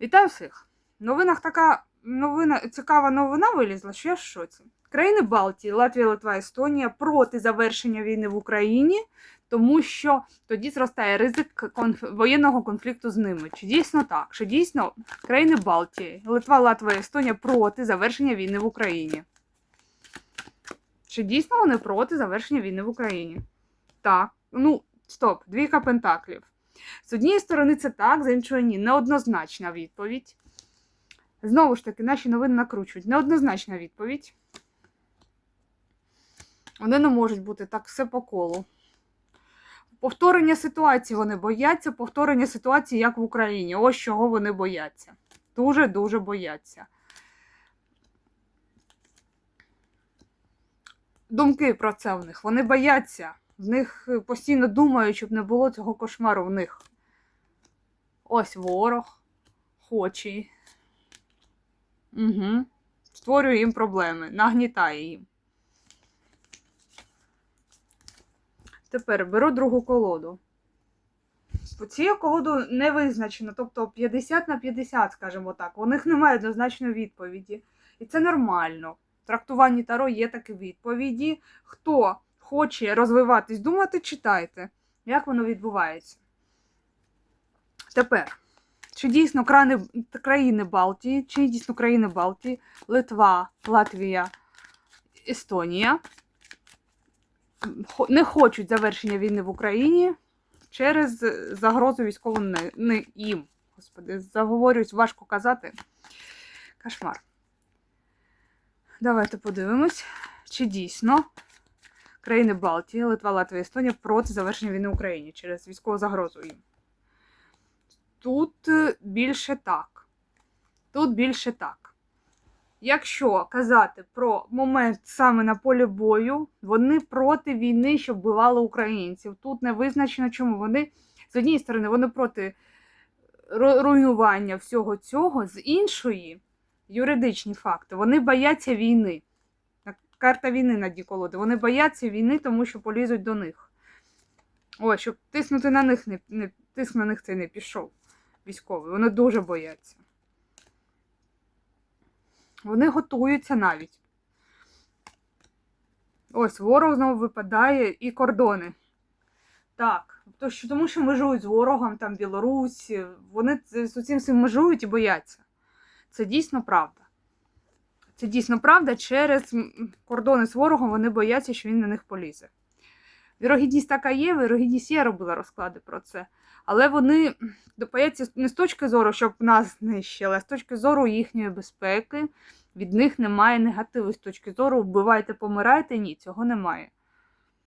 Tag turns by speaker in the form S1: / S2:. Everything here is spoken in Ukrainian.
S1: Вітаю всіх! В новинах така новина, цікава новина вилізла, що я в шоці. Країни Балтії, Латвія, Литва, Естонія проти завершення війни в Україні, тому що тоді зростає ризик конф... воєнного конфлікту з ними. Чи дійсно так? Чи дійсно країни Балтії, Литва, Латвія, Естонія проти завершення війни в Україні? Чи дійсно вони проти завершення війни в Україні? Так, ну стоп, двійка пентаклів. З однієї сторони, це так, з іншої ні. Неоднозначна відповідь. Знову ж таки, наші новини накручують. Неоднозначна відповідь. Вони не можуть бути так все по колу. Повторення ситуації вони бояться, повторення ситуації, як в Україні. Ось чого вони бояться. Дуже-дуже бояться. Думки про це в них. Вони бояться. В них е, постійно думають, щоб не було цього кошмару в них. Ось ворог хоче. Угу. Створює їм проблеми, нагнітає їм. Тепер беру другу колоду. Цією колоду не визначено, тобто 50 на 50, скажімо так. У них немає однозначної відповіді. І це нормально. В трактуванні Таро є такі відповіді. Хто хоче розвиватись, думати, читайте, як воно відбувається. Тепер, чи дійсно крани, країни Балтії, чи дійсно країни Балтії, Литва, Латвія, Естонія не хочуть завершення війни в Україні через загрозу військову не, не їм. Господи, заговорюсь, важко казати. Кошмар. Давайте подивимось, чи дійсно країни Балтії, Литва, Латвія, Естонія проти завершення війни в Україні через військову загрозу їм. Тут е, більше так. Тут більше так. Якщо казати про момент саме на полі бою, вони проти війни, що вбивали українців. Тут не визначено, чому вони з однієї сторони вони проти руйнування всього цього, з іншої юридичні факти. Вони бояться війни. Карта війни на дні колоди. Вони бояться війни, тому що полізуть до них. Ой, щоб тиснути на них, не, не тиск на них цей не пішов. Військовий. Вони дуже бояться. Вони готуються навіть. Ось ворог знову випадає і кордони. Так, то що, тому що межують з ворогом, там Білорусь, вони з цим всім межують і бояться. Це дійсно правда. Це дійсно правда. Через кордони з ворогом вони бояться, що він на них полізе. Вірогідність така є, вірогідність я робила розклади про це. Але вони допаяться не з точки зору, щоб нас знищили, а з точки зору їхньої безпеки. Від них немає негативу з точки зору вбивайте, помирайте. Ні, цього немає.